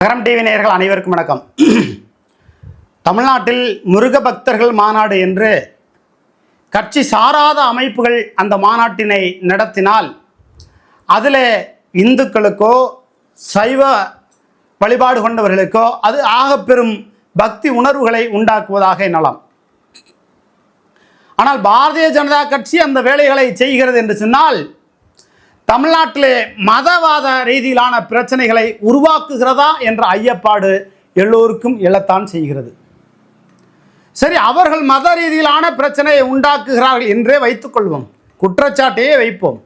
நகரம் டிவி நேயர்கள் அனைவருக்கும் வணக்கம். தமிழ்நாட்டில் முருக பக்தர்கள் மாநாடு என்று கட்சி சாராத அமைப்புகள் அந்த மாநாட்டினை நடத்தினால் அதில் இந்துக்களுக்கோ சைவ வழிபாடு கொண்டவர்களுக்கோ அது ஆகப்பெரும் பக்தி உணர்வுகளை உண்டாக்குவதாக எண்ணலாம். ஆனால் பாரதிய ஜனதா கட்சி அந்த வேலைகளை செய்கிறது என்று சொன்னால் தமிழ்நாட்டிலே மதவாத ரீதியிலான பிரச்சனைகளை உருவாக்குகிறதா என்ற ஐயப்பாடு எல்லோருக்கும் எழத்தான் செய்கிறது. சரி அவர்கள் மத ரீதியிலான பிரச்சனையை உண்டாக்குகிறார்கள் என்றே வைத்துக்கொள்வோம் குற்றச்சாட்டையே வைப்போம்.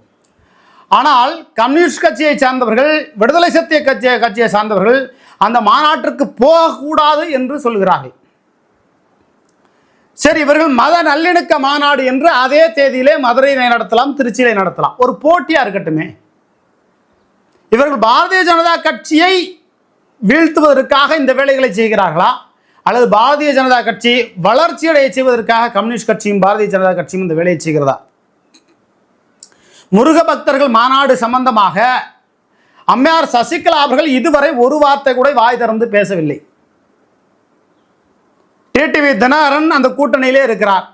ஆனால் கம்யூனிஸ்ட் கட்சியை சார்ந்தவர்கள் விடுதலை சத்திய கட்சியை கட்சியை சார்ந்தவர்கள் அந்த மாநாட்டிற்கு போகக்கூடாது என்று சொல்கிறார்கள். சரி இவர்கள் மத நல்லிணக்க மாநாடு என்று அதே தேதியிலே மதுரையிலே நடத்தலாம் திருச்சியிலே நடத்தலாம். ஒரு போட்டியா இருக்கட்டுமே. இவர்கள் பாரதிய ஜனதா கட்சியை வீழ்த்துவதற்காக இந்த வேலைகளை செய்கிறார்களா? அல்லது பாரதிய ஜனதா கட்சி வளர்ச்சியடைய செய்வதற்காக கம்யூனிஸ்ட் கட்சியும் பாரதிய ஜனதா கட்சியும் இந்த வேலையை செய்கிறதா? முருக பக்தர்கள் மாநாடு சம்பந்தமாக அம்மையார் சசிகலா அவர்கள் இதுவரை ஒரு வார்த்தை கூட வாய் திறந்து பேசவில்லை. டிடிவி தினகரன் அந்த கூட்டணியிலே இருக்கிறார்.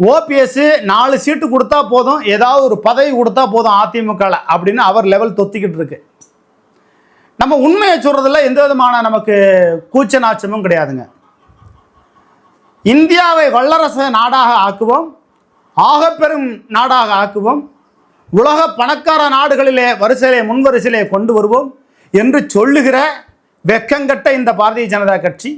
ஓபிஎஸ் நாலு சீட்டு கொடுத்தா போதும் ஏதாவது ஒரு பதவி கொடுத்தா போதும் அதிமுகவில் அப்படின்னு அவர் லெவல் தொத்திக்கிட்டு இருக்கு. நம்ம உண்மையை சொல்கிறதுல எந்த விதமான நமக்கு கூச்ச நாச்சமும் கிடையாதுங்க. இந்தியாவை வல்லரசு நாடாக ஆக்குவோம் ஆகப்பெரும் நாடாக ஆக்குவோம் உலக பணக்கார நாடுகளிலே வரிசையிலே முன்வரிசையிலே கொண்டு வருவோம் என்று சொல்லுகிற வெக்கங்கட்ட இந்த பாரதிய ஜனதா கட்சி.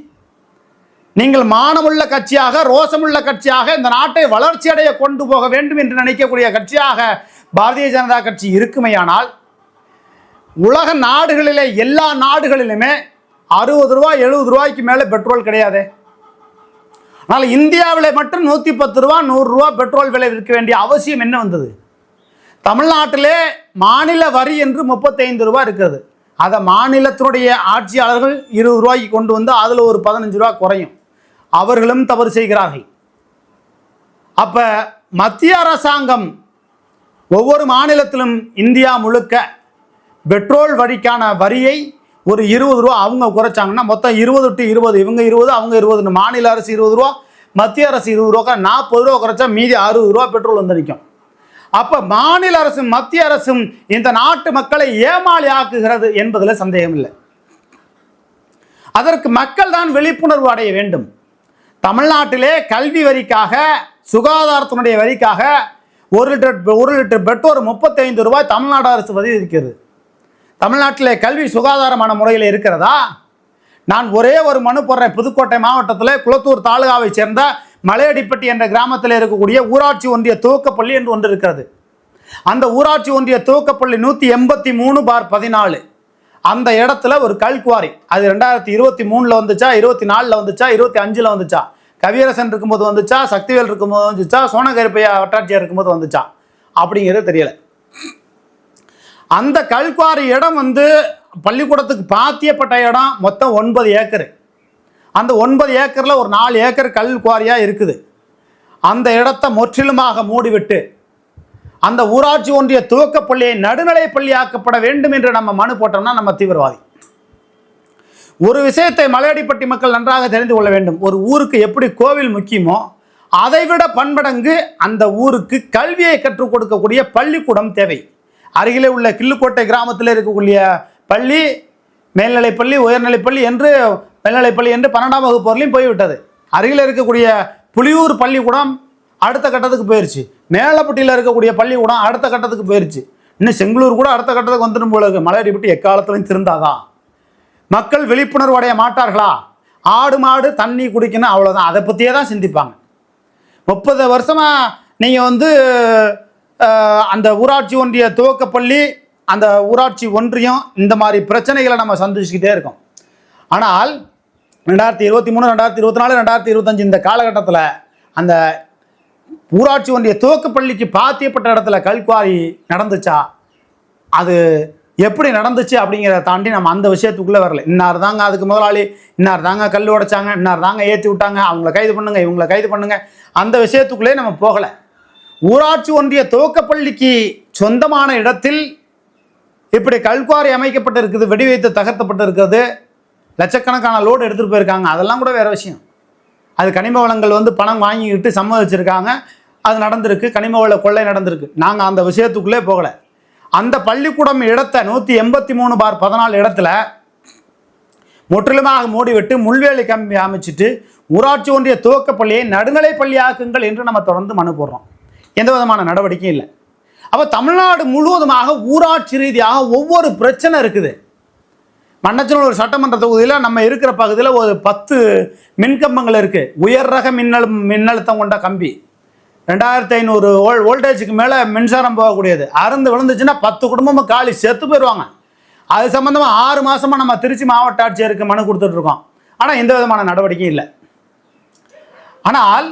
நீங்கள் மானமுள்ள கட்சியாக ரோசமுள்ள கட்சியாக இந்த நாட்டை வளர்ச்சி அடைய கொண்டு போக வேண்டும் என்று நினைக்கக்கூடிய கட்சியாக பாரதிய ஜனதா கட்சி இருக்குமையானால் உலக நாடுகளிலே எல்லா நாடுகளிலுமே அறுபது ரூபாய் எழுபது ரூபாய்க்கு மேலே பெட்ரோல் கிடையாது. ஆனால் இந்தியாவில் மட்டும் நூற்றி பத்து ரூபா நூறுரூவா பெட்ரோல் விலை விற்க வேண்டிய அவசியம் என்ன வந்தது? தமிழ்நாட்டிலே மாநில வரி என்று முப்பத்தைந்து ரூபாய் இருக்கிறது. அதை மாநிலத்தினுடைய ஆட்சியாளர்கள் இருபது ரூபாய்க்கு கொண்டு வந்து அதில் ஒரு பதினஞ்சு ரூபா குறையும். அவர்களும் தவறு செய்கிறார்கள். அப்ப மத்திய அரசாங்கம் ஒவ்வொரு மாநிலத்திலும் இந்தியா முழுக்க பெட்ரோல் வரிக்கான வரியை ஒரு இருபது ரூபா அவங்க குறைச்சாங்கன்னா மொத்தம் இருபது டு இருபது இவங்க இருபது அவங்க இருபதுன்னு மாநில அரசு இருபது ரூபா மத்திய அரசு இருபது ரூபா நாற்பது ரூபா குறைச்சா மீதி அறுபது ரூபா பெட்ரோல் வந்து நிற்கும் அப்ப மாநில அரசும் மத்திய அரசும் இந்த நாட்டு மக்களை ஏமாளி ஆக்குகிறது என்பதில் சந்தேகம் இல்லை அதற்கு மக்கள் தான் விழிப்புணர்வு அடைய வேண்டும். தமிழ்நாட்டிலே கல்வி வரிக்காக சுகாதாரத்தினுடைய வரிக்காக ஒரு லிட்டர் ஒரு லிட்டர் பெட்ரோல் முப்பத்தைந்து ரூபாய் தமிழ்நாடு அரசு வரி இருக்கிறது தமிழ்நாட்டிலே கல்வி சுகாதாரமான முறையில் இருக்கிறதா? நான் ஒரே ஒரு மனு போடுறேன். புதுக்கோட்டை மாவட்டத்தில் குளத்தூர் தாலுகாவை சேர்ந்த மலையடிப்பட்டி என்ற கிராமத்தில் இருக்கக்கூடிய ஊராட்சி ஒன்றிய துவக்கப்பள்ளி என்று ஒன்று இருக்கிறது. அந்த ஊராட்சி ஒன்றிய துவக்கப்பள்ளி நூற்றி எண்பத்தி மூணு பார் பதினாலு. அந்த இடத்துல ஒரு கல்குவாரி. அது ரெண்டாயிரத்தி இருபத்தி மூணில் வந்துச்சா இருபத்தி நாலில் வந்துச்சா இருபத்தி அஞ்சில் வந்துச்சா? கவியரசன் இருக்கும்போது வந்துச்சா சக்திவேல் இருக்கும்போது வந்துச்சா சோனகருப்பையா வட்டாட்சியர் இருக்கும்போது வந்துச்சா? அப்படிங்கிறது தெரியல. அந்த கல்குவாரி இடம் வந்து பள்ளிக்கூடத்துக்கு பாத்தியப்பட்ட இடம் மொத்தம் ஒன்பது ஏக்கர். அந்த ஒன்பது ஏக்கரில் ஒரு நாலு ஏக்கர் கல் குவாரியாக இருக்குது. அந்த இடத்த முற்றிலுமாக மூடிவிட்டு அந்த ஊராட்சி ஒன்றிய துவக்க பள்ளியை நடுநிலை பள்ளியாக்கப்பட வேண்டும் என்று நம்ம மனு போட்டோம்னா நம்ம தீவிரவாதி. ஒரு விஷயத்தை மலையடிப்பட்டி மக்கள் நன்றாக தெரிந்து கொள்ள வேண்டும். ஒரு ஊருக்கு எப்படி கோவில் முக்கியமோ அதைவிட பன்மடங்கு அந்த ஊருக்கு கல்வியை கற்றுக் கொடுக்கக்கூடிய பள்ளிக்கூடம் தேவை. அருகிலே உள்ள கிள்ளுக்கோட்டை கிராமத்தில் இருக்கக்கூடிய பள்ளி மேல்நிலைப்பள்ளி உயர்நிலைப்பள்ளி என்று மேல்நிலைப்பள்ளி என்று பன்னெண்டாம் வகுப்பு வரலையும் போய்விட்டது. அருகில் இருக்கக்கூடிய புலியூர் பள்ளிக்கூடம் அடுத்த கட்டத்துக்கு போயிடுச்சு மேலப்பட்டியில் இருக்கக்கூடிய பள்ளிக்கூடம் அடுத்த கட்டத்துக்கு போயிருச்சு. இன்னும் செங்களூர் கூட அடுத்த கட்டத்துக்கு வந்துடும் போல இருக்கு. மலையடிப்பட்டி எக்காலத்துலையும் திருந்தாதான் மக்கள் விழிப்புணர்வு அடைய மாட்டார்களா? ஆடு மாடு தண்ணி குடிக்கணும் அவ்வளோதான் அதை பற்றியே தான் சிந்திப்பாங்க. முப்பது வருஷமாக நீங்கள் வந்து அந்த ஊராட்சி ஒன்றிய துவக்கப்பள்ளி அந்த ஊராட்சி ஒன்றியம் இந்த மாதிரி பிரச்சனைகளை நம்ம சந்திச்சுக்கிட்டே இருக்கோம். ஆனால் ரெண்டாயிரத்தி இருபத்தி மூணு ரெண்டாயிரத்தி இருபத்தி நாலு ரெண்டாயிரத்தி இருபத்தஞ்சு இந்த காலகட்டத்தில் அந்த ஊராட்சி ஒன்றிய துவக்கப்பள்ளிக்கு பாத்தியப்பட்ட இடத்துல கல்குவாரி நடந்துச்சா? அது எப்படி நடந்துச்சு அப்படிங்கிறத தாண்டி நம்ம அந்த விஷயத்துக்குள்ளே வரல. இன்னார் தாங்க அதுக்கு முதலாளி இன்னார் தாங்க கல் உடைச்சாங்க இன்னார் தாங்க ஏற்றி விட்டாங்க அவங்கள கைது பண்ணுங்க இவங்கள கைது பண்ணுங்க. அந்த விஷயத்துக்குள்ளே நம்ம போகலை. ஊராட்சி ஒன்றிய துவக்கப்பள்ளிக்கு சொந்தமான இடத்தில் இப்படி கல்குவாரி அமைக்கப்பட்டிருக்குது வெடி வைத்து தகர்த்தப்பட்டிருக்கிறது லட்சக்கணக்கான லோடு எடுத்துகிட்டு போயிருக்காங்க. அதெல்லாம் கூட வேறு விஷயம். அது கனிம வளங்கள் வந்து பணம் வாங்கிக்கிட்டு சம்மதிச்சிருக்காங்க. அது நடந்திருக்கு. கனிம வள கொள்ளை நடந்திருக்கு. நாங்கள் அந்த விஷயத்துக்குள்ளே போகலை. அந்த பள்ளிக்கூடம் இடத்த நூற்றி எண்பத்தி மூணு பார் பதினாலு இடத்துல முற்றிலுமாக மூடிவிட்டு முள்வேலி கம்பி அமைச்சிட்டு ஊராட்சி ஒன்றிய துவக்க பள்ளியை நடுநிலை பள்ளியாக்குங்கள் என்று நம்ம தொடர்ந்து மனு போடுறோம். எந்த விதமான நடவடிக்கையும் இல்லை. அப்போ தமிழ்நாடு முழுவதுமாக ஊராட்சி ரீதியாக ஒவ்வொரு பிரச்சனை இருக்குது. மன்னச்சனூர் ஒரு சட்டமன்ற தொகுதியில் நம்ம இருக்கிற பகுதியில் ஒரு பத்து மின்கம்பங்கள் இருக்குது உயர் ரக மின்னழு மின்னழுத்தம் கொண்ட கம்பி. ரெண்டாயிரத்தி ஐநூறு ஓல் வோல்டேஜுக்கு மேலே மின்சாரம் போகக்கூடியது. அறுந்து விழுந்துச்சுன்னா பத்து குடும்பமும் காலி செத்து போயிடுவாங்க அது சம்மந்தமாக ஆறு மாதமாக நம்ம திருச்சி மாவட்ட ஆட்சியருக்கு மனு கொடுத்துட்ருக்கோம் ஆனால் எந்த விதமான நடவடிக்கையும் இல்லை. ஆனால்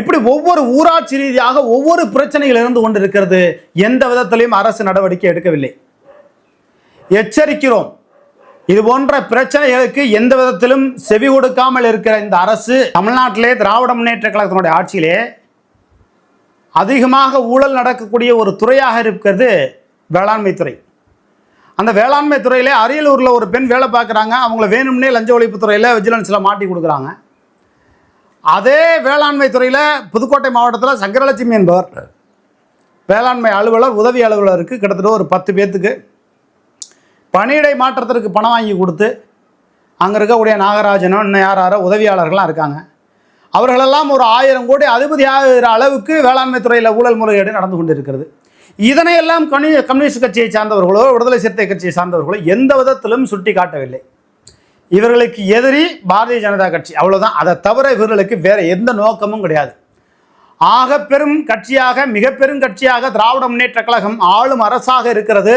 இப்படி ஒவ்வொரு ஊராட்சி ரீதியாக ஒவ்வொரு பிரச்சனைகள் இருந்து கொண்டு இருக்கிறது எந்த விதத்திலையும் அரசு நடவடிக்கை எடுக்கவில்லை. எச்சரிக்கிறோம். இது போன்ற பிரச்சனைகளுக்கு எந்த விதத்திலும் செவி கொடுக்காமல் இருக்கிற இந்த அரசு தமிழ்நாட்டிலே திராவிட முன்னேற்ற கழகத்தினுடைய ஆட்சியிலே அதிகமாக ஊழல் நடக்கக்கூடிய ஒரு துறையாக இருக்கிறது வேளாண்மை துறை. அந்த வேளாண்மை துறையிலே அரியலூரில் ஒரு பெண் வேலை பார்க்குறாங்க. அவங்கள வேணும்னே லஞ்ச ஒழிப்பு துறையில் விஜிலன்ஸில் மாட்டி கொடுக்குறாங்க. அதே வேளாண்மை துறையில் புதுக்கோட்டை மாவட்டத்தில் சங்கரலட்சுமி என்பவர். வேளாண்மை அலுவலர் உதவி அலுவலருக்கு கிட்டத்தட்ட ஒரு பத்து பேர்த்துக்கு பணியிடை மாற்றத்திற்கு பணம் வாங்கி கொடுத்து அங்கே இருக்கக்கூடிய நாகராஜனோ இன்னும் யார் யாரோ உதவியாளர்கள்லாம் இருக்காங்க. அவர்களெல்லாம் ஒரு ஆயிரம் கோடி அதிபதி ஆகிற அளவுக்கு வேளாண்மை துறையில் ஊழல் முறைகேடு நடந்து கொண்டிருக்கிறது. இதனையெல்லாம் கம்யூ கம்யூனிஸ்ட் கட்சியை சார்ந்தவர்களோ விடுதலை சிறுத்தை கட்சியை சார்ந்தவர்களோ எந்த விதத்திலும் சுட்டி காட்டவில்லை. இவர்களுக்கு எதிரி பாரதிய ஜனதா கட்சி. அவ்வளோதான் அதை தவிர இவர்களுக்கு வேறு எந்த நோக்கமும் கிடையாது. ஆக பெரும் கட்சியாக மிக பெரும் கட்சியாக திராவிட முன்னேற்ற கழகம் ஆளும் அரசாக இருக்கிறது.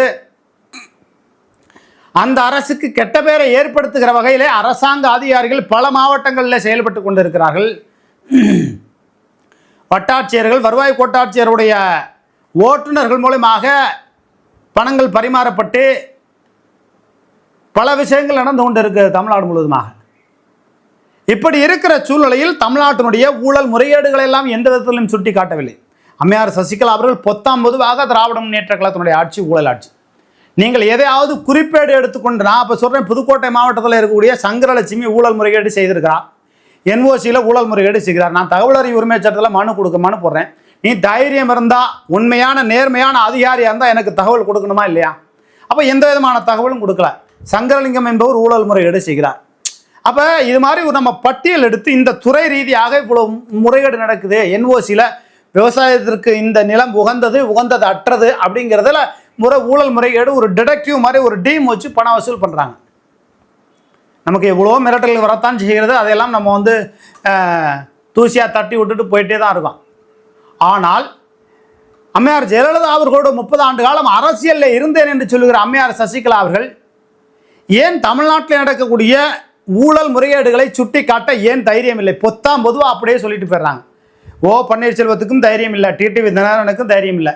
அந்த அரசுக்கு கெட்ட பேரை ஏற்படுத்துகிற வகையிலே அரசாங்க அதிகாரிகள் பல மாவட்டங்களில் செயல்பட்டு கொண்டிருக்கிறார்கள். வட்டாட்சியர்கள் வருவாய் கோட்டாட்சியருடைய ஓட்டுநர்கள் மூலமாக பணங்கள் பரிமாறப்பட்டு பல விஷயங்கள் நடந்து கொண்டு இருக்குது தமிழ்நாடு முழுவதுமாக. இப்படி இருக்கிற சூழ்நிலையில் தமிழ்நாட்டினுடைய ஊழல் முறைகேடுகளை எல்லாம் எந்த விதத்திலும் சுட்டி காட்டவில்லை அம்மையார் சசிகலா அவர்கள் பொத்தாம் பொதுவாக திராவிட முன்னேற்ற கழகத்தினுடைய ஆட்சி ஊழல் ஆட்சி. நீங்கள் எதையாவது குறிப்பேடு எடுத்துக்கொண்டு நான் இப்போ சொல்கிறேன் புதுக்கோட்டை மாவட்டத்தில் இருக்கக்கூடிய சங்கரலட்சுமி ஊழல் முறைகேடு செய்திருக்கிறார் என்ஓசியில் ஊழல் முறைகேடு செய்கிறார். நான் தகவல் அறிவு உரிமை சட்டத்தில் மனு கொடுக்க மனு போடுறேன். நீ தைரியம் இருந்தால் உண்மையான நேர்மையான அதிகாரியாக இருந்தால் எனக்கு தகவல் கொடுக்கணுமா இல்லையா? அப்போ எந்த விதமான தகவலும் கொடுக்கல. சங்கரலிங்கம் என்பவர் ஊழல் முறைகேடு செய்கிறார். அப்போ இது மாதிரி ஒரு நம்ம பட்டியல் எடுத்து இந்த துறை ரீதியாக இவ்வளோ முறைகேடு நடக்குது. என்ஓசியில் விவசாயத்திற்கு இந்த நிலம் உகந்தது உகந்தது அற்றது அப்படிங்கிறதுல முறை ஊழல் முறைகேடு ஒரு டிடெக்டிவ் மாதிரி ஒரு டீம் வச்சு பணம் வசூல் பண்ணுறாங்க நமக்கு எவ்வளோ மிரட்டல்கள் வரத்தான் செய்கிறது. அதையெல்லாம் நம்ம வந்து தூசியாக தட்டி விட்டுட்டு போயிட்டே தான் இருக்கோம். ஆனால் அம்மையார் ஜெயலலிதா அவர்களோடு முப்பது ஆண்டு காலம் அரசியலில் இருந்தேன் என்று சொல்லுகிற அம்மையார் சசிகலா அவர்கள் ஏன் தமிழ்நாட்டில் நடக்கக்கூடிய ஊழல் முறைகேடுகளை சுட்டி காட்ட ஏன் தைரியம் இல்லை? பொத்தாம் பொதுவாக அப்படியே சொல்லிட்டு போயிடுறாங்க. ஓ பன்னீர்செல்வத்துக்கும் தைரியம் இல்லை. டிடிவி தினகரனுக்கும் தைரியம் இல்லை.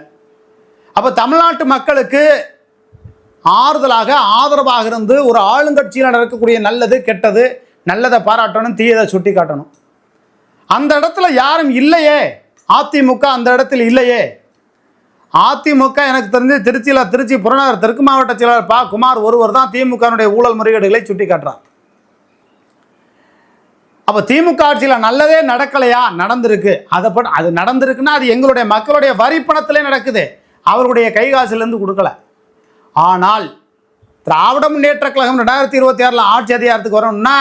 அப்போ தமிழ்நாட்டு மக்களுக்கு ஆறுதலாக ஆதரவாக இருந்து ஒரு ஆளுங்கட்சியில் நடக்கக்கூடிய நல்லது கெட்டது நல்லதை பாராட்டணும் தீயதை சுட்டி காட்டணும் அந்த இடத்துல யாரும் இல்லையே. அதிமுக அந்த இடத்தில் இல்லையே. அதிமுக எனக்கு தெரிஞ்சு திருச்சியில் திருச்சி புறநகர் தெற்கு மாவட்ட செயலாளர் பா. குமார் ஒருவர் தான் திமுகனுடைய ஊழல் முறைகேடுகளை சுட்டி காட்டுறார் அப்போ திமுக ஆட்சியில் நல்லதே நடக்கலையா? நடந்திருக்கு. அதை பட் அது நடந்திருக்குன்னா அது எங்களுடைய மக்களுடைய வரி பணத்திலே நடக்குது. அவருடைய கைகாசுலேருந்து கொடுக்கல. ஆனால் திராவிட முன்னேற்ற கழகம் ரெண்டாயிரத்தி இருபத்தி ஆறில் ஆட்சி அதிகாரத்துக்கு வரணும்னா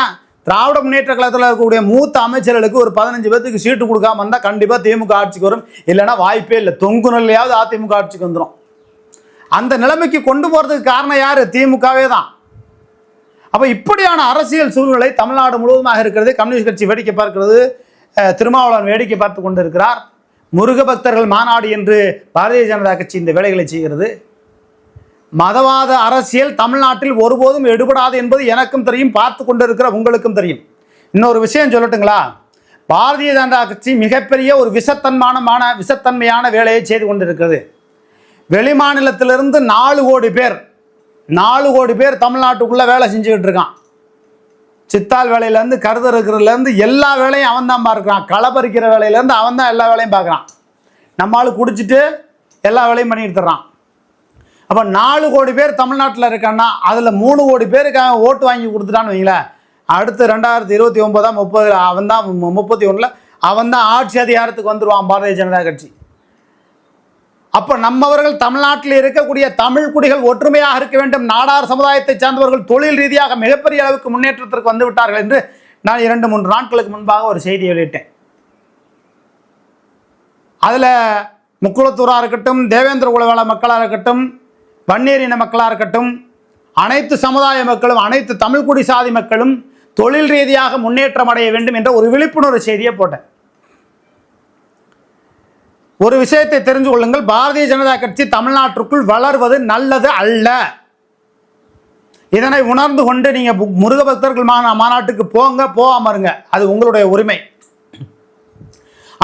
திராவிட முன்னேற்ற கழகத்தில் இருக்கக்கூடிய மூத்த அமைச்சர்களுக்கு ஒரு பதினஞ்சு பேத்துக்கு சீட்டு கொடுக்காம இருந்தால் கண்டிப்பாக திமுக ஆட்சிக்கு வரும். இல்லைன்னா வாய்ப்பே இல்லை. தொங்கு நிலையாவது அதிமுக ஆட்சிக்கு வந்துடும் அந்த நிலைமைக்கு கொண்டு போகிறதுக்கு காரணம் யார்? திமுகவே தான். அப்போ இப்படியான அரசியல் சூழ்நிலை தமிழ்நாடு முழுவதுமாக இருக்கிறது. கம்யூனிஸ்ட் கட்சி வேடிக்கை பார்க்கிறது திருமாவளவன் வேடிக்கை பார்த்து கொண்டு இருக்கிறார் முருக பக்தர்கள் மாநாடு என்று பாரதிய ஜனதா கட்சி இந்த வேலைகளை செய்கிறது. மதவாத அரசியல் தமிழ்நாட்டில் ஒருபோதும் எடுபடாது என்பது எனக்கும் தெரியும் பார்த்து கொண்டிருக்கிற உங்களுக்கும் தெரியும். இன்னொரு விஷயம் சொல்லட்டுங்களா? பாரதிய ஜனதா கட்சி மிகப்பெரிய ஒரு விசத்தன்மானமான விஷத்தன்மையான வேலையை செய்து கொண்டிருக்கிறது. வெளிமாநிலத்திலிருந்து நாலு கோடி பேர் நாலு கோடி பேர் தமிழ்நாட்டுக்குள்ளே வேலை செஞ்சுக்கிட்டு இருக்கான். சித்தால் வேலையிலேருந்து கருது இருக்கிறதுலேருந்து எல்லா வேலையும் அவன் தான் பார்க்குறான். களை பறிக்கிற வேலையிலேருந்து அவன் தான் எல்லா வேலையும் பார்க்குறான். நம்ம ஆளு குடிச்சிட்டு எல்லா வேலையும் பண்ணிட்டு தர்றான் அப்போ நாலு கோடி பேர் தமிழ்நாட்டில் இருக்கான்னா அதில் மூணு கோடி பேருக்கு அவன் ஓட்டு வாங்கி கொடுத்துட்டான்னு வைங்களேன். அடுத்து ரெண்டாயிரத்தி இருபத்தி ஒன்பதாம் முப்பது அவன் தான் முப்பத்தி ஒன்றில் அவன் தான் ஆட்சி அதிகாரத்துக்கு வந்துடுவான் பாரதிய ஜனதா கட்சி. அப்போ நம்மவர்கள் தமிழ்நாட்டில் இருக்கக்கூடிய தமிழ் குடிகள் ஒற்றுமையாக இருக்க வேண்டும். நாடார் சமுதாயத்தை சார்ந்தவர்கள் தொழில் ரீதியாக மிகப்பெரிய அளவுக்கு முன்னேற்றத்திற்கு வந்து விட்டார்கள் என்று நான் இரண்டு மூன்று நாட்களுக்கு முன்பாக ஒரு செய்தி வெளியிட்டேன். அதில் முக்குளத்தூராக இருக்கட்டும் தேவேந்திர குலவேள மக்களாக இருக்கட்டும் வன்னியரின மக்களாக இருக்கட்டும் அனைத்து சமுதாய மக்களும் அனைத்து தமிழ்குடி சாதி மக்களும் தொழில் ரீதியாக முன்னேற்றம் அடைய வேண்டும் என்ற ஒரு விழிப்புணர்வு செய்தியை போட்டேன். ஒரு விஷயத்தை தெரிந்து கொள்ளுங்கள். பாரதிய ஜனதா கட்சி தமிழ்நாட்டிற்குள் வளர்வது நல்லது அல்ல. இதனை உணர்ந்து கொண்டு நீங்க முருக பக்தர்கள் மாநாட்டுக்கு போங்க போகாம இருங்க. அது உங்களுடைய உரிமை.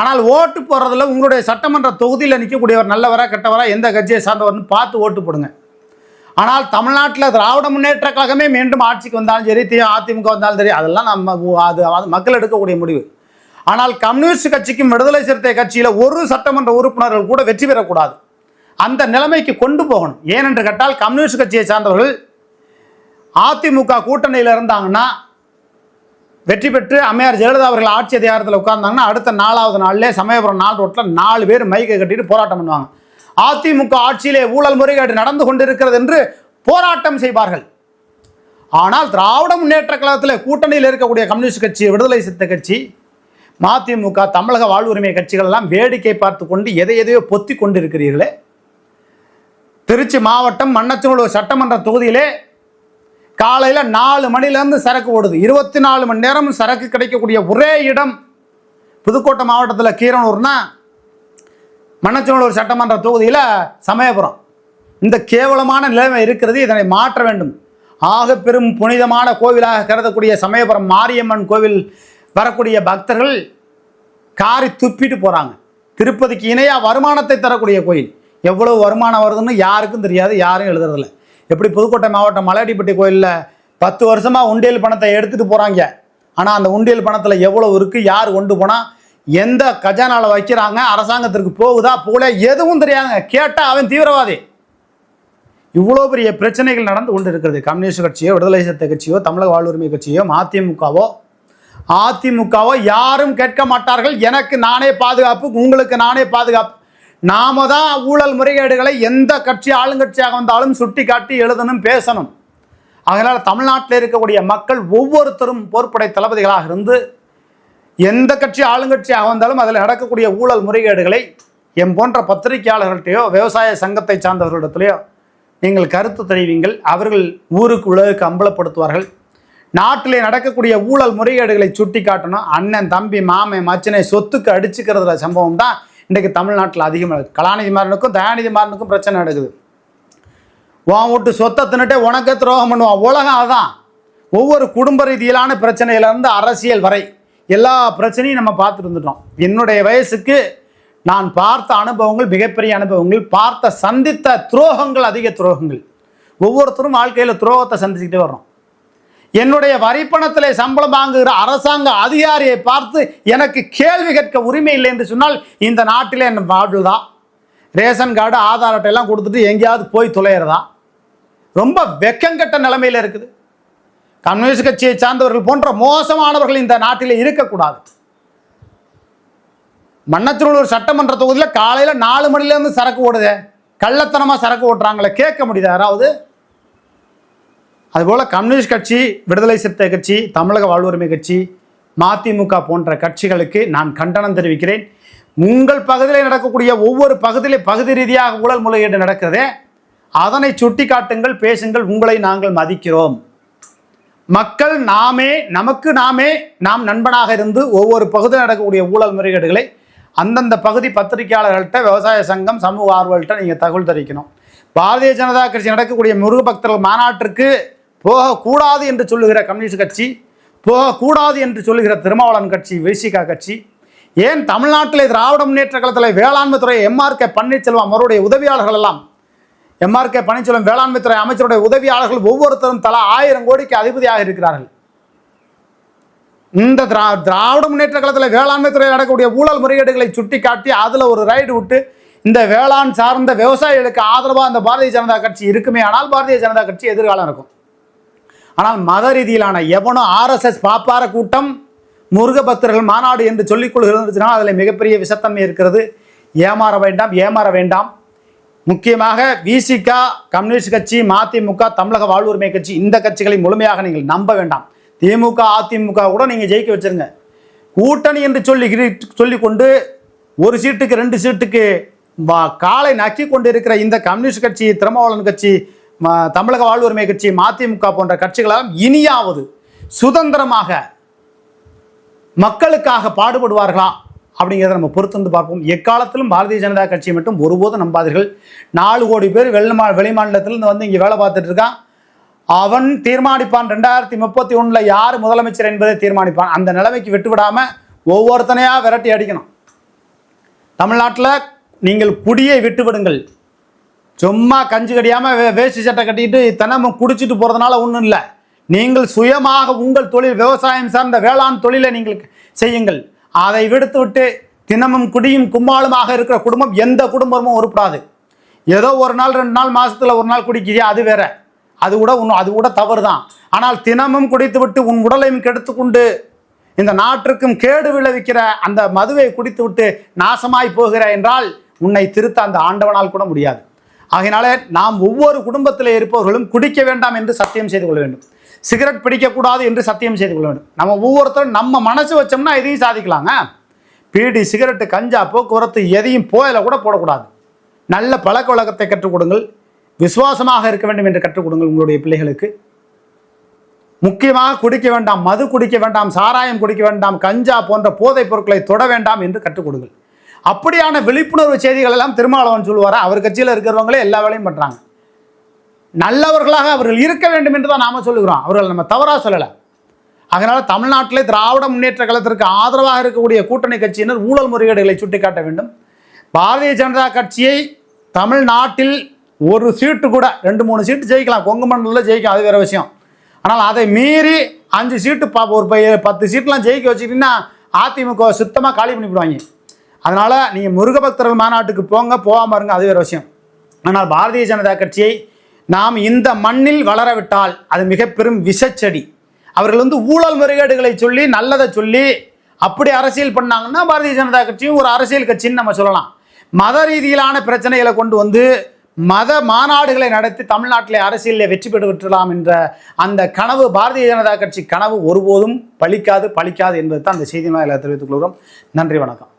ஆனால் ஓட்டு போடுறதுல உங்களுடைய சட்டமன்ற தொகுதியில் நிற்கக்கூடியவர் நல்லவரா கெட்டவரா எந்த கட்சியை சார்ந்தவர்னு பார்த்து ஓட்டு போடுங்க. ஆனால் தமிழ்நாட்டில் திராவிட முன்னேற்ற கழகமே மீண்டும் ஆட்சிக்கு வந்தாலும் சரி தி அதிமுக வந்தாலும் சரி அதெல்லாம் நம்ம அது மக்கள் எடுக்கக்கூடிய முடிவு. ஆனால் கம்யூனிஸ்ட் கட்சிக்கும் விடுதலை சிறுத்தை கட்சியில் ஒரு சட்டமன்ற உறுப்பினர்கள் கூட வெற்றி பெறக்கூடாது. அந்த நிலைமைக்கு கொண்டு போகணும். ஏனென்று கேட்டால் கம்யூனிஸ்ட் கட்சியை சார்ந்தவர்கள் அதிமுக கூட்டணியில் இருந்தாங்கன்னா வெற்றி பெற்று அம்மையார் ஜெயலலிதா அவர்கள் ஆட்சி அதிகாரத்தில் உட்கார்ந்தாங்கன்னா அடுத்த நாலாவது நாளிலே சமயபுரம் நாள் ரோட்டில் நாலு பேர் மைக்கை கட்டிட்டு போராட்டம் பண்ணுவாங்க. அதிமுக ஆட்சியிலே ஊழல் முறைகேடு நடந்து கொண்டிருக்கிறது என்று போராட்டம் செய்வார்கள். ஆனால் திராவிட முன்னேற்ற கழகத்தில் கூட்டணியில் இருக்கக்கூடிய கம்யூனிஸ்ட் கட்சி விடுதலை சித்த கட்சி மதிமுக தமிழக வாழ்வுரிமை கட்சிகள் எல்லாம் வேடிக்கை பார்த்து கொண்டு எதை எதையோ பொத்தி கொண்டு இருக்கிறீர்களே திருச்சி மாவட்டம் மண்ணச்சநல்லூர் சட்டமன்ற தொகுதியிலே காலையில் நாலு மணிலேருந்து சரக்கு ஓடுது. இருபத்தி நாலு மணி நேரம் சரக்கு கிடைக்கக்கூடிய ஒரே இடம் புதுக்கோட்டை மாவட்டத்தில் கீரனூர்னா மண்ணச்சநல்லூர் சட்டமன்ற தொகுதியில் சமயபுரம். இந்த கேவலமான நிலைமை இருக்கிறது இதனை மாற்ற வேண்டும். ஆக பெரும் புனிதமான கோவிலாக கருதக்கூடிய சமயபுரம் மாரியம்மன் கோவில் வரக்கூடிய பக்தர்கள் காரி துப்பிட்டு போகிறாங்க திருப்பதிக்கு இணையாக வருமானத்தை தரக்கூடிய கோயில். எவ்வளோ வருமானம் வருதுன்னு யாருக்கும் தெரியாது யாரும் எழுதுறதில்ல. எப்படி புதுக்கோட்டை மாவட்டம் மலையடிப்பட்டி கோயிலில் பத்து வருஷமாக உண்டியல் பணத்தை எடுத்துகிட்டு போகிறாங்க ஆனால் அந்த உண்டியல் பணத்தில் எவ்வளோ இருக்குது யார் கொண்டு போனால் எந்த கஜானாவில் வைக்கிறாங்க அரசாங்கத்திற்கு போகுதா போல எதுவும் தெரியாதுங்க. கேட்டால் அவன் தீவிரவாதி. இவ்வளோ பெரிய பிரச்சனைகள் நடந்து கொண்டு இருக்கிறது. கம்யூனிஸ்ட் கட்சியோ விடுதலை சிறுத்தை கட்சியோ தமிழக வாழ்வுரிமை கட்சியோ மதிமுகவோ அதிமுகவோ யாரும் கேட்க மாட்டார்கள். எனக்கு நானே பாதுகாப்பு உங்களுக்கு நானே பாதுகாப்பு. நாம தான் ஊழல் முறைகேடுகளை எந்த கட்சி ஆளுங்கட்சியாக வந்தாலும் சுட்டி காட்டி எழுதணும் பேசணும். அதனால் தமிழ்நாட்டில் இருக்கக்கூடிய மக்கள் ஒவ்வொருத்தரும் போர்ப்படை தளபதிகளாக இருந்து எந்த கட்சி ஆளுங்கட்சியாக வந்தாலும் அதில் நடக்கக்கூடிய ஊழல் முறைகேடுகளை எம் போன்ற பத்திரிகையாளர்கள்ட்டையோ விவசாய சங்கத்தை சார்ந்தவர்களிடத்திலையோ நீங்கள் கருத்து தெரிவிங்கள். அவர்கள் ஊருக்கு உலகுக்கு அம்பலப்படுத்துவார்கள். நாட்டிலே நடக்கக்கூடிய ஊழல் முறைகேடுகளை சுட்டி காட்டணும் அண்ணன் தம்பி மாமன் மச்சனை சொத்துக்கு அடிச்சுக்கிறதுல சம்பவம் தான் இன்றைக்கு தமிழ்நாட்டில் அதிகமாக இருக்குது கலாநிதி மாறனுக்கும் தயாநிதி மாறனுக்கும் பிரச்சனை நடக்குது. உன் வீட்டு சொத்தை தின்னுட்டே உனக்கே துரோகம் பண்ணுவான். உலகம் அதான். ஒவ்வொரு குடும்ப ரீதியிலான பிரச்சனையிலேருந்து அரசியல் வரை எல்லா பிரச்சனையும் நம்ம பார்த்துட்டு இருந்துட்டோம். என்னுடைய வயசுக்கு நான் பார்த்த அனுபவங்கள் மிகப்பெரிய அனுபவங்கள் பார்த்த சந்தித்த துரோகங்கள் அதிக துரோகங்கள். ஒவ்வொருத்தரும் வாழ்க்கையில் துரோகத்தை சந்திச்சுக்கிட்டே வர்றோம். என்னுடைய வரிப்பணத்தில் சம்பளம் வாங்குகிற அரசாங்க அதிகாரியை பார்த்து எனக்கு கேள்வி கேட்க உரிமை இல்லை என்று சொன்னால் இந்த நாட்டில் என் வாழ்வுதான் ரேஷன் கார்டு ஆதார் அட்டையெல்லாம் கொடுத்துட்டு எங்கேயாவது போய் துளையிறதா ரொம்ப வெக்கங்கெட்ட நிலைமையில் இருக்குது. கம்யூனிஸ்ட் கட்சியை சார்ந்தவர்கள் போன்ற மோசமானவர்கள் இந்த நாட்டில் இருக்கக்கூடாது. மண்ணச்சநல்லூர் சட்டமன்ற தொகுதியில் காலையில் நாலு மணிலேருந்து சரக்கு ஓடுதே. கள்ளத்தனமாக சரக்கு ஓட்டுறாங்களே கேட்க முடியுது யாராவது? அதுபோல் கம்யூனிஸ்ட் கட்சி விடுதலை சிறுத்தை கட்சி தமிழக வாழ்வுரிமை கட்சி மதிமுக போன்ற கட்சிகளுக்கு நான் கண்டனம் தெரிவிக்கிறேன். உங்கள் பகுதியில் நடக்கக்கூடிய ஒவ்வொரு பகுதியிலே பகுதி ரீதியாக ஊழல் முறையீடு நடக்கிறதே அதனை சுட்டி காட்டுங்கள் பேசுங்கள் உங்களை நாங்கள் மதிக்கிறோம். மக்கள் நாமே நமக்கு நாமே நாம் நண்பனாக இருந்து ஒவ்வொரு பகுதியில் நடக்கக்கூடிய ஊழல் முறைகேடுகளை அந்தந்த பகுதி பத்திரிகையாளர்கள்ட்ட விவசாய சங்கம் சமூக ஆர்வல்கிட்ட நீங்கள் தகவல் தெரிவிக்கணும். பாரதிய ஜனதா கட்சி நடக்கக்கூடிய முருக பக்தர்கள் மாநாட்டிற்கு போகக்கூடாது என்று சொல்லுகிற கம்யூனிஸ்ட் கட்சி போகக்கூடாது என்று சொல்லுகிற திருமாவளவன் கட்சி விசிகா கட்சி ஏன் தமிழ்நாட்டிலே திராவிட முன்னேற்ற கழகத்தில் வேளாண்மை துறை எம்ஆர் கே பன்னீர்செல்வம் அவருடைய உதவியாளர்கள் எல்லாம் எம்ஆர் கே பன்னீர்செல்வம் வேளாண்மை துறை அமைச்சருடைய உதவியாளர்கள் ஒவ்வொருத்தரும் தலா ஆயிரம் கோடிக்கு அதிபதியாக இருக்கிறார்கள். இந்த திரா திராவிட முன்னேற்ற கழகத்தில் வேளாண்மை துறையில் நடக்கக்கூடிய ஊழல் முறைகேடுகளை சுட்டி காட்டி அதில் ஒரு ரைடு விட்டு இந்த வேளாண் சார்ந்த விவசாயிகளுக்கு ஆதரவாக அந்த பாரதிய ஜனதா கட்சி இருக்குமே ஆனால் பாரதிய ஜனதா கட்சி எதிர்காலம் இருக்கும். ஆனால் மத ரீதியிலான எவனோ ஆர்எஸ்எஸ் பாப்பார கூட்டம் முருக பக்தர்கள் மாநாடு என்று சொல்லிக் கொள்கிறதுனா அதில் மிகப்பெரிய விஷத்தன்மை இருக்கிறது. ஏமாற வேண்டாம் ஏமாற வேண்டாம். முக்கியமாக விசிகா கம்யூனிஸ்ட் கட்சி மதிமுக தமிழக வாழ்வுரிமை கட்சி இந்த கட்சிகளை முழுமையாக நீங்கள் நம்ப வேண்டாம். திமுக அதிமுக கூட நீங்கள் ஜெயிக்க வச்சிருங்க. கூட்டணி என்று சொல்லி சொல்லிக்கொண்டு ஒரு சீட்டுக்கு ரெண்டு சீட்டுக்கு வா- காலை நக்கி கொண்டு இருக்கிற இந்த கம்யூனிஸ்ட் கட்சி திருமாவளவன் கட்சி தமிழக வாழ்வுரிமை கட்சி மதிமுக போன்ற கட்சிகளெல்லாம் இனியாவது சுதந்திரமாக மக்களுக்காக பாடுபடுவார்களா அப்படிங்கிறத நம்ம பொறுத்து வந்து பார்ப்போம். எக்காலத்திலும் பாரதிய ஜனதா கட்சியை மட்டும் ஒருபோதும் நம்பாதீர்கள். நாலு கோடி பேர் வெளிமா வெளிமாநிலத்திலிருந்து வந்து இங்கே வேலை பார்த்துட்டு இருக்கான் அவன் தீர்மானிப்பான். ரெண்டாயிரத்தி முப்பத்தி ஒன்றில் யார் முதலமைச்சர் என்பதை தீர்மானிப்பான். அந்த நிலைமைக்கு விட்டுவிடாமல் ஒவ்வொருத்தனையாக விரட்டி அடிக்கணும். தமிழ்நாட்டில் நீங்கள் குடியை விட்டுவிடுங்கள். சும்மா கஞ்சி கடியாமல் வே வேஷ்டி சட்டை கட்டிட்டு தினமும் குடிச்சிட்டு போகிறதுனால ஒன்றும் இல்லை. நீங்கள் சுயமாக உங்கள் தொழில் விவசாயம் சார்ந்த வேளாண் தொழிலை நீங்கள் செய்யுங்கள். அதை விடுத்து விட்டு தினமும் குடியும் கும்மாளுமாக இருக்கிற குடும்பம் எந்த குடும்பமும் உருப்படாது. ஏதோ ஒரு நாள் ரெண்டு நாள் மாதத்தில் ஒரு நாள் குடிக்கிறியா அது வேற. அது கூட உன் அது கூட தவறு தான் ஆனால் தினமும் குடித்து விட்டு உன் உடலையும் கெடுத்துக்கொண்டு இந்த நாட்டிற்கும் கேடு விளைவிக்கிற அந்த மதுவை குடித்து விட்டு நாசமாய் போகிற என்றால் உன்னை திருத்த அந்த ஆண்டவனால் கூட முடியாது. ஆகையினால நாம் ஒவ்வொரு குடும்பத்தில் இருப்பவர்களும் குடிக்க வேண்டாம் என்று சத்தியம் செய்து கொள்ள வேண்டும். சிகரெட் பிடிக்கக்கூடாது என்று சத்தியம் செய்து கொள்ள வேண்டும். நம்ம ஒவ்வொருத்தரும் நம்ம மனசு வச்சோம்னா எதையும் சாதிக்கலாங்க. பீடி சிகரெட்டு கஞ்சா போக்குவரத்து எதையும் போயில கூட போடக்கூடாது. நல்ல பழக்க வழக்கத்தை கற்றுக் கொடுங்கள் விசுவாசமாக இருக்க வேண்டும் என்று கற்றுக் கொடுங்கள் உங்களுடைய பிள்ளைகளுக்கு. முக்கியமாக குடிக்க வேண்டாம் மது குடிக்க வேண்டாம் சாராயம் குடிக்க வேண்டாம் கஞ்சா போன்ற போதைப் பொருட்களை தொட வேண்டாம் என்று கற்றுக் கொடுங்கள் அப்படியான விழிப்புணர்வு செய்திகள் எல்லாம் திருமாவளவன் சொல்லுவாரா? அவர் கட்சியில் இருக்கிறவங்களே எல்லா வேலையும் பண்ணுறாங்க நல்லவர்களாக அவர்கள் இருக்க வேண்டும் என்று தான் நாம் சொல்லுகிறோம். அவர்கள் நம்ம தவறாக சொல்லலை. அதனால் தமிழ்நாட்டிலே திராவிட முன்னேற்ற கழகத்திற்கு ஆதரவாக இருக்கக்கூடிய கூட்டணி கட்சியினர் ஊழல் முறைகேடுகளை சுட்டிக்காட்ட வேண்டும். பாரதிய ஜனதா கட்சியை தமிழ்நாட்டில் ஒரு சீட்டு கூட ரெண்டு மூணு சீட்டு ஜெயிக்கலாம். கொங்கு மண்டலத்தில் ஜெயிக்கும் அது வேறு விஷயம். ஆனால் அதை மீறி அஞ்சு சீட்டு பா ஒரு பத்து சீட்லாம் ஜெயிக்க வச்சுக்கிட்டீங்கன்னா அதிமுக சுத்தமாக காலி பண்ணிவிடுவாங்க அதனால் நீங்கள் முருகபக்தர்கள் மாநாட்டுக்கு போங்க போகாமல் இருங்க அது வேறு விஷயம். ஆனால் பாரதிய ஜனதா கட்சியை நாம் இந்த மண்ணில் வளரவிட்டால் அது மிக பெரும் விஷச்செடி. அவர்கள் வந்து ஊழல் முறைகேடுகளை சொல்லி நல்லதை சொல்லி அப்படி அரசியல் பண்ணாங்கன்னா பாரதிய ஜனதா கட்சியும் ஒரு அரசியல் கட்சின்னு நம்ம சொல்லலாம். மத ரீதியிலான பிரச்சனைகளை கொண்டு வந்து மத மாநாடுகளை நடத்தி தமிழ்நாட்டிலே அரசியலில் வெற்றி பெற்று விட்டுலாம் என்ற அந்த கனவு பாரதிய ஜனதா கட்சி கனவு ஒருபோதும் பலிக்காது பலிக்காது என்பது தான் அந்த செய்தி தெரிவித்துக் கொள்கிறோம். நன்றி வணக்கம்.